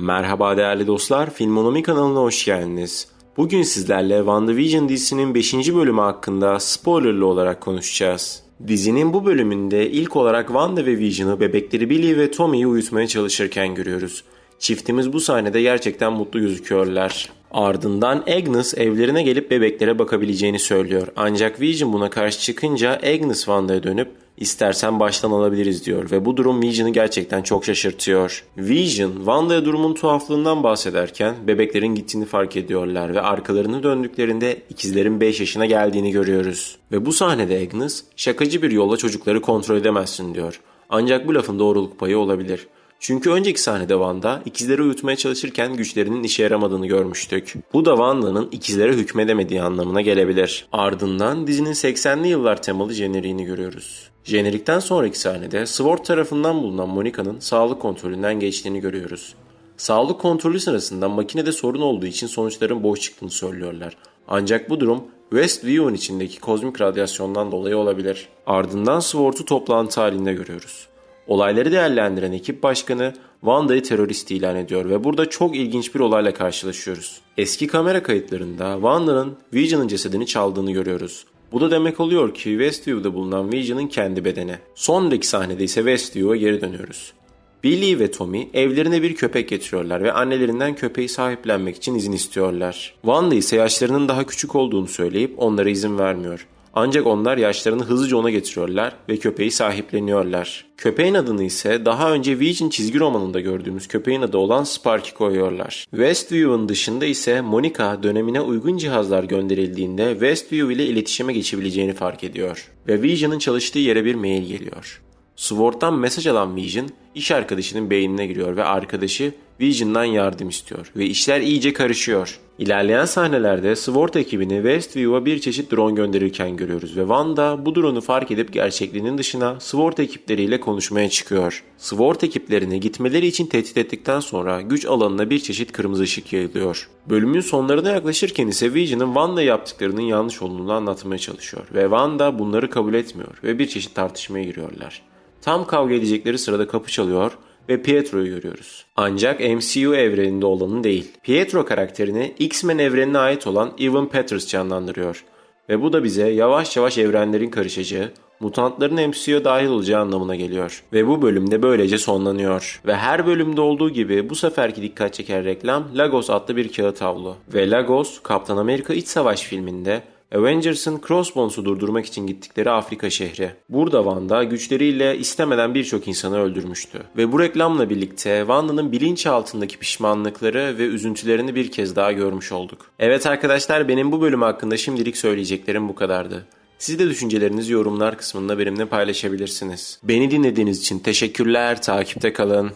Merhaba değerli dostlar, Filmonomi kanalına hoş geldiniz. Bugün sizlerle WandaVision dizisinin 5. bölümü hakkında spoilerlı olarak konuşacağız. Dizinin bu bölümünde ilk olarak Wanda ve Vision'ı bebekleri Billy ve Tommy'yi uyutmaya çalışırken görüyoruz. Çiftimiz bu sahnede gerçekten mutlu gözüküyorlar. Ardından Agnes evlerine gelip bebeklere bakabileceğini söylüyor. Ancak Vision buna karşı çıkınca Agnes Wanda'ya dönüp istersen baştan alabiliriz diyor ve bu durum Vision'ı gerçekten çok şaşırtıyor. Vision, Wanda'ya durumun tuhaflığından bahsederken bebeklerin gittiğini fark ediyorlar ve arkalarını döndüklerinde ikizlerin 5 yaşına geldiğini görüyoruz. Ve bu sahnede Agnes, şakacı bir yolla çocukları kontrol edemezsin diyor. Ancak bu lafın doğruluk payı olabilir. Çünkü önceki sahnede Wanda ikizleri uyutmaya çalışırken güçlerinin işe yaramadığını görmüştük. Bu da Wanda'nın ikizlere hükmedemediği anlamına gelebilir. Ardından dizinin 80'li yıllar temalı jeneriğini görüyoruz. Jenerikten sonraki sahnede Sword tarafından bulunan Monica'nın sağlık kontrolünden geçtiğini görüyoruz. Sağlık kontrolü sırasında makinede sorun olduğu için sonuçların boş çıktığını söylüyorlar. Ancak bu durum Westview'un içindeki kozmik radyasyondan dolayı olabilir. Ardından Sword'u toplantı halinde görüyoruz. Olayları değerlendiren ekip başkanı Wanda'yı terörist ilan ediyor ve burada çok ilginç bir olayla karşılaşıyoruz. Eski kamera kayıtlarında Wanda'nın Vision'ın cesedini çaldığını görüyoruz. Bu da demek oluyor ki Westview'da bulunan Vision'ın kendi bedeni. Sonraki sahnede ise Westview'a geri dönüyoruz. Billy ve Tommy evlerine bir köpek getiriyorlar ve annelerinden köpeği sahiplenmek için izin istiyorlar. Wanda ise yaşlarının daha küçük olduğunu söyleyip onlara izin vermiyor. Ancak onlar yaşlarını hızlıca ona getiriyorlar ve köpeği sahipleniyorlar. Köpeğin adını ise daha önce Vision çizgi romanında gördüğümüz köpeğin adı olan Sparky koyuyorlar. Westview'un dışında ise Monica dönemine uygun cihazlar gönderildiğinde Westview ile iletişime geçebileceğini fark ediyor. Ve Vision'ın çalıştığı yere bir mail geliyor. Sword'dan mesaj alan Vision iş arkadaşının beynine giriyor ve arkadaşı Vision'dan yardım istiyor ve işler iyice karışıyor. İlerleyen sahnelerde Sword ekibini Westview'a bir çeşit drone gönderirken görüyoruz ve Wanda bu drone'u fark edip gerçekliğinin dışına Sword ekipleriyle konuşmaya çıkıyor. Sword ekiplerini gitmeleri için tehdit ettikten sonra güç alanına bir çeşit kırmızı ışık yayılıyor. Bölümün sonlarına yaklaşırken ise Vision'ın Wanda yaptıklarının yanlış olduğunu anlatmaya çalışıyor ve Wanda bunları kabul etmiyor ve bir çeşit tartışmaya giriyorlar. Tam kavga edecekleri sırada kapı çalıyor ve Pietro'yu görüyoruz. Ancak MCU evreninde olanı değil. Pietro karakterini X-Men evrenine ait olan Evan Peters canlandırıyor. Ve bu da bize yavaş yavaş evrenlerin karışacağı, mutantların MCU'ya dahil olacağı anlamına geliyor. Ve bu bölümde böylece sonlanıyor. Ve her bölümde olduğu gibi bu seferki dikkat çeken reklam Lagos adlı bir kağıt havlu. Ve Lagos, Kaptan Amerika İç Savaş filminde Avengers'ın Crossbones'u durdurmak için gittikleri Afrika şehri. Burada Wanda güçleriyle istemeden birçok insanı öldürmüştü. Ve bu reklamla birlikte Wanda'nın bilinçaltındaki pişmanlıkları ve üzüntülerini bir kez daha görmüş olduk. Evet arkadaşlar benim bu bölüm hakkında şimdilik söyleyeceklerim bu kadardı. Siz de düşüncelerinizi yorumlar kısmında benimle paylaşabilirsiniz. Beni dinlediğiniz için teşekkürler, takipte kalın.